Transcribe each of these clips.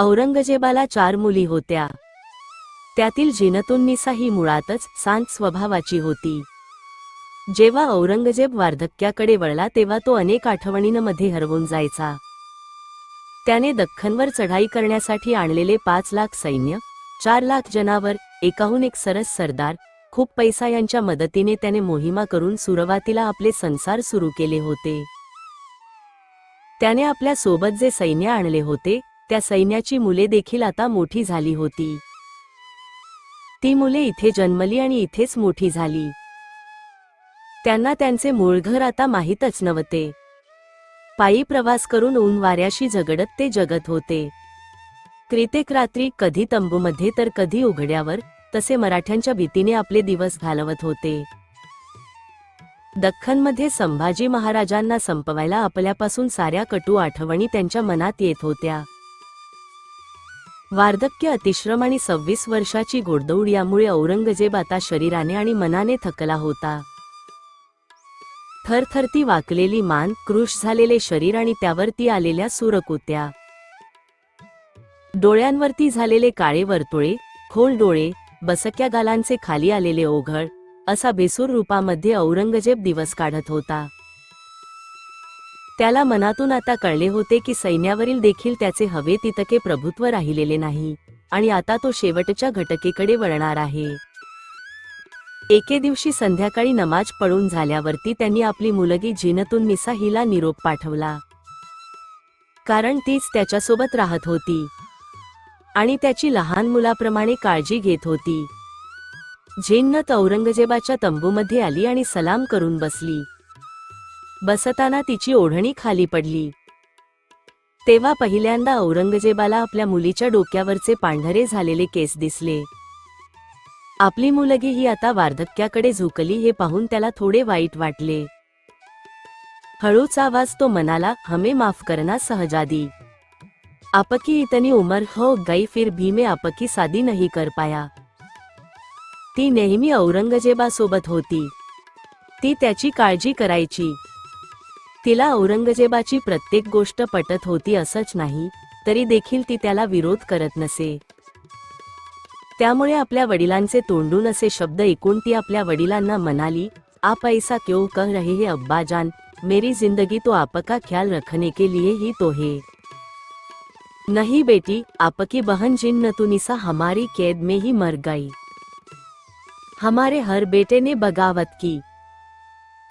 औरंगजेबाला चार मुली होत्या. त्यातील जिनतुन्निसा ही मुळातच शांत स्वभावाची होती. जेव्हा औरंगजेब वार्धक्याकडे वळला तेव्हा तो अनेक आठवणींमध्ये हरवून जायचा. त्याने दख्खनवर चढाई करण्यासाठी आणलेले पाच लाख सैन्य चार लाख जनावर एकाहून एक सरस सरदार खूप पैसा यांच्या मदतीने त्याने मोहिमा करून सुरुवातीला आपले संसार सुरू केले होते. त्याने आपल्यासोबत जे सैन्य आणले होते त्या सैन्याची मुले देखील आता मोठी झाली होती. ती मुले इथे जन्मली आणि इथेच मोठी झाली. त्यांना त्यांचे मूळ घर आता माहीतच नव्हते. पायी प्रवास करून ऊन वाऱ्याशी झगडत ते जगत होते. क्रितेक रात्री कधी तंबूमध्ये तर कधी उघड्यावर तसे मराठ्यांच्या भीतीने आपले दिवस घालवत होते. दख्खनमध्ये संभाजी महाराजांना संपवायला आपल्यापासून साऱ्या कटू आठवणी त्यांच्या मनात येत होत्या. वार्धक्य अतिश्रम आणि सव्वीस वर्षाची घोडदौड यामुळे औरंगजेब आता शरीराने आणि मनाने थकला होता. थरथरती वाकलेली मान कृश झालेले शरीर आणि त्यावरती आलेल्या सुरकुत्या. डोळ्यांवरती झालेले काळे वर्तुळे खोल डोळे बसक्या गालांचे खाली आलेले ओघळ असा बेसूर रूपामध्ये औरंगजेब दिवस काढत होता. त्याला मनातून आता कळले होते की सैन्यावरील देखील त्याचे हवे तितके प्रभुत्व राहिलेले नाही आणि आता तो शेवटच्या घटकेकडे वळणार आहे. एके दिवशी संध्याकाळी नमाज पळून झाल्यावरती त्यांनी आपली मुलगी जिनतून निसा हिला निरोप पाठवला. कारण तीच त्याच्यासोबत राहत होती. आणि त्याची लहान मुलाप्रमाणे काळजी घेत होती. जिन्नत औरंगजेबाच्या तंबूमध्ये आली आणि सलाम करून बसली. बसताना तिची ओढणी खाली पडली. तेव्हा पहिल्यांदा औरंगजेबाला आपल्या मुलीच्या डोक्यावरचे पांढरे झालेले केस दिसले. आपली मुलगी ही आता वार्धक्याकडे झुकली हे पाहून त्याला थोडे वाईट वाटले. हळूच आवाज तो मनाला हमे माफ करना सहजादी. आपकी इतनी उमर हो गई फिर भी मैं आपकी सादी नहीं कर पाया. ती नेहमी औरंगजेबासोबत होती. ती त्याची काळजी करायची. तिला औरंगजेबाची प्रत्येक गोष्ट पटत होती असंच नाही तरी देखील ती त्याला विरोध करत नसे. त्यामुळे आपल्या वडिलांचे तोंडून असे शब्द ऐकून ती आपल्या वडिलांना म्हणाली आप ऐसा क्यों कह रहे हैं अब्बाजान? मेरी जिंदगी तो आपका ख्याल रखने के लिए ही तो है. नहीं बेटी आपकी बहन जिन नतुनिसा हमारी कैद में ही मर गई। हमारे हर बेटे ने बगावत की।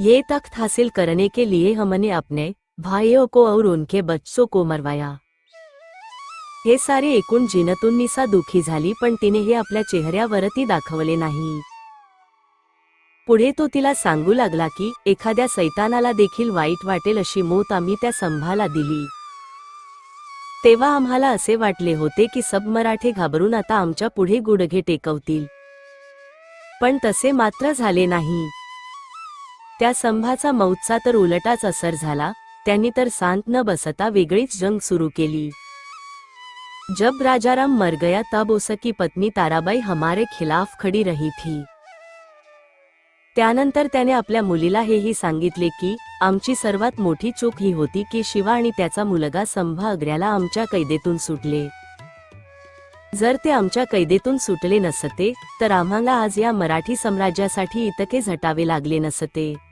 ये तख्त हासिल करने के लिए हमने अपने भाइयों को और उनके बच्चों को मरवाया। हे सारे एकूण जिनतुन्निसा दुखी झाली पण तिने हे आपल्या चेहऱ्यावरती दाखवले नाही. पुढे तो तिला सांगू लागला की एखाद्या सैतानाला देखील वाईट वाटेल अशी मोत आम्ही त्या संभाला दिली. तेव्हा आम्हाला असे वाटले होते की सब मराठे घाबरून आता आमच्या पुढे गुडघे टेकवतील. पण तसे मात्र झाले नाही. त्या संभाचा मौतचा तर उलटाच असर झाला त्यांनी तर शांत न बसता वेगळीच जंग सुरू केली. जब राजाराम मर गया तब उसकी पत्नी ताराबाई हमारे खिलाफ खडी रही थी. त्यानंतर त्याने आपल्या मुलीला हेही सांगितले की आमची सर्वात मोठी चूक ही होती की शिवा आणि त्याचा मुलगा संभा अग्र्याला आमच्या कैदेतून सुटले. जर ते आमच्या कैदेतून सुटले नसते तर आम्हाला आज या मराठी साम्राज्यासाठी इतके झटावे लागले नसते.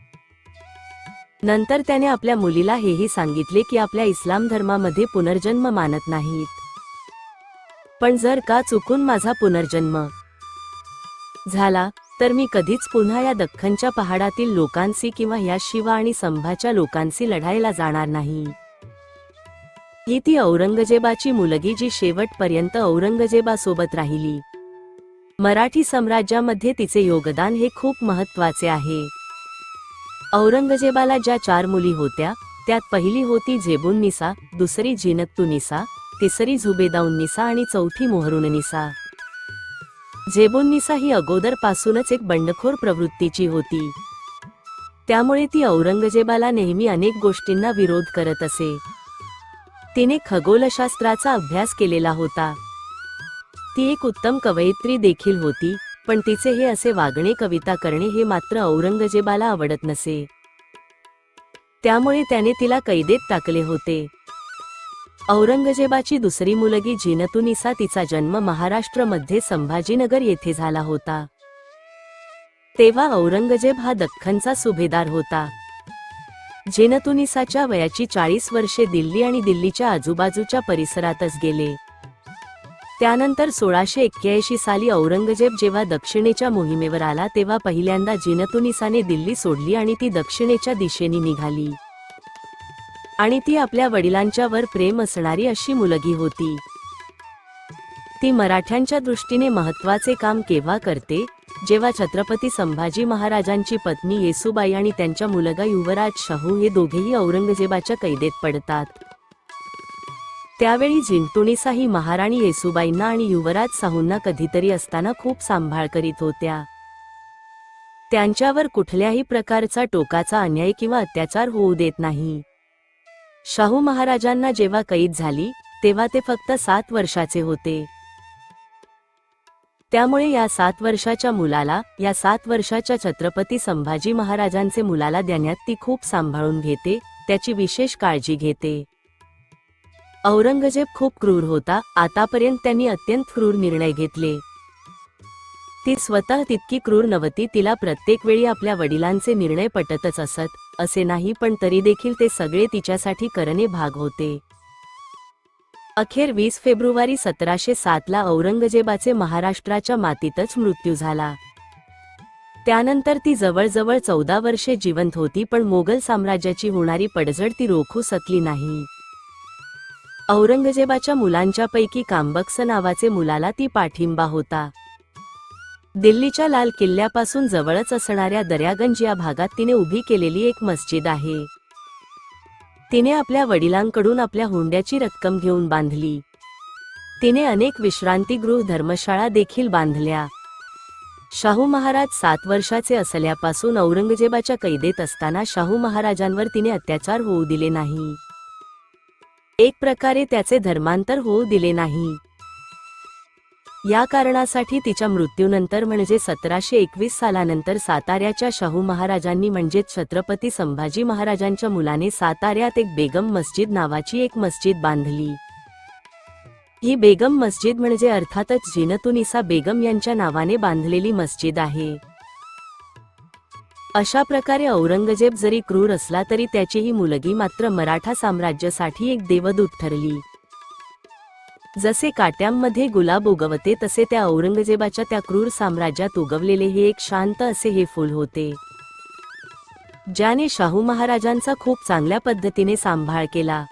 नंतर त्याने आपल्या मुलीला हेही सांगितले की आपल्या इस्लाम धर्मामध्ये पुनर्जन्म मानत नाहीत. पण जर का चुकून माझा पुनर्जन्म झाला तर मी कधीच पुन्हा या दख्खनच्या पहाडातील लोकांशी किंवा या शिवा आणि संभाच्या लोकांशी लढायला जाणार नाही. ही ती औरंगजेबाची मुलगी जी शेवटपर्यंत औरंगजेबासोबत राहिली. मराठी साम्राज्यामध्ये तिचे योगदान हे खूप महत्त्वाचे आहे. औरंगजेबाला ज्या चार मुली होत्या त्यात पहिली होती झेबुन्निसा दुसरी जिनत्तुनिसा तिसरी झुबेदाउन्निसा आणि चौथी मोहरुन्निसा झेबुन्निसा ही अगोदर पासूनच एक बंडखोर प्रवृत्तीची होती. त्यामुळे ती औरंगजेबाला नेहमी अनेक गोष्टींना विरोध करत असे. तिने खगोलशास्त्राचा अभ्यास केलेला होता. ती एक उत्तम कवयित्री देखील होती पण तिचे हे असे वागणे कविता करणे हे मात्र औरंगजेबाला आवडत नसे. त्यामुळे त्याने तिला कैदेत टाकले होते. औरंगजेबाची दुसरी मुलगी जिनतुनिसा तिचा जन्म महाराष्ट्रमध्ये संभाजीनगर येथे झाला होता. तेव्हा औरंगजेब हा दख्खनचा सुभेदार होता. जेनतुनिसाच्या वयाची चाळीस वर्षे दिल्ली आणि दिल्लीच्या आजूबाजूच्या परिसरातच गेले. त्यानंतर सोळाशे एक्क्याऐंशी साली औरंगजेब जेव्हा दक्षिणेच्या मोहिमेवर आला तेव्हा पहिल्यांदा जिनतुनिसाने दिल्ली सोडली आणि ती दक्षिणेच्या दिशेने निघाली. आणि ती आपल्या वडिलांच्या वर प्रेम असणारी अशी मुलगी होती. ती मराठ्यांच्या दृष्टीने महत्त्वाचे काम केव्हा करते? जेव्हा छत्रपती संभाजी महाराजांची पत्नी येसुबाई आणि त्यांच्या मुलगा युवराज शाहू हे दोघेही औरंगजेबाच्या कैदेत पडतात. त्यावेळी जिंतुणीसाही महाराणी येसुबाईंना आणि युवराज साहूंना कधीतरी असताना खूप सांभाळ करीत होत्या. त्यांच्यावर कुठल्याही प्रकारचा टोकाचा अन्याय किंवा अत्याचार होऊ देत नाही. शाहू महाराजांना जेव्हा कैद झाली तेव्हा ते फक्त सात वर्षाचे होते. त्यामुळे या सात वर्षाच्या मुलाला या सात वर्षाच्या छत्रपती संभाजी महाराजांचे मुलाला देण्यात ती खूप सांभाळून घेते त्याची विशेष काळजी घेते. औरंगजेब खूप क्रूर होता. आतापर्यंत त्यांनी अत्यंत क्रूर निर्णय घेतले. ती स्वतः तितकी क्रूर नव्हती तिला प्रत्येक वेळी आपल्या वडिलांचे निर्णय पटतच असत असे नाही पण तरी देखील ते सगळे तिच्यासाठी करणे भाग होते. अखेर वीस फेब्रुवारी सतराशे सातला औरंगजेबाचे महाराष्ट्राच्या मातीतच मृत्यू झाला. त्यानंतर ती जवळजवळ चौदा वर्षे जिवंत होती पण मोगल साम्राज्याची होणारी पडझड ती रोखू शकली नाही. औरंगजेबाच्या मुलांच्यापैकी कांबक्स नावाचे मुलाला ती पाठिंबा होता. दिल्लीच्या लाल किल्ल्यापासून जवळच असणाऱ्या दर्यागंज या भागात तिने उभी केलेली एक मस्जिद आहे. तिने आपल्या वडिलांकडून आपल्या हुंड्याची रक्कम घेऊन बांधली. तिने अनेक विश्रांतीगृह धर्मशाळा देखील बांधल्या. शाहू महाराज सात वर्षाचे असल्यापासून औरंगजेबाच्या कैदेत असताना शाहू महाराजांवर तिने अत्याचार होऊ दिले नाही. एक प्रकारे त्याचे धर्मांतर होऊ दिले नाही. या कारणासाठी तिच्या मृत्यूनंतर म्हणजे सतराशे एकवीस सालानंतर साताऱ्याच्या शाहू महाराजांनी म्हणजे छत्रपती संभाजी महाराजांच्या मुलाने साताऱ्यात एक बेगम मस्जिद नावाची एक मस्जिद बांधली. ही बेगम मस्जिद म्हणजे अर्थातच जिनतुनिसा बेगम यांच्या नावाने बांधलेली मस्जिद आहे. अशा प्रकारे औरंगजेब जरी क्रूर असला तरी त्याची ही मुलगी मात्र मराठा साम्राज्यासाठी एक देवदूत ठरली. जसे काट्यांमध्ये गुलाब उगवते तसे त्या औरंगजेबाच्या त्या क्रूर साम्राज्यात उगवलेले हे एक शांत असे हे फुल होते. ज्याने शाहू महाराजांचा खूप चांगल्या पद्धतीने सांभाळ केला.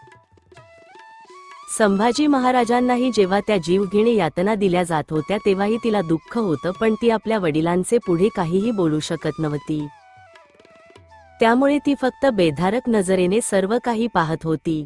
संभाजी महाराजांनाही जेव्हा त्या जीवघेणे यातना दिल्या जात होत्या तेव्हाही तिला दुःख होतं पण ती आपल्या वडिलांचे पुढे काहीही बोलू शकत नव्हती. त्यामुळे ती फक्त बेधारक नजरेने सर्व काही पाहत होती.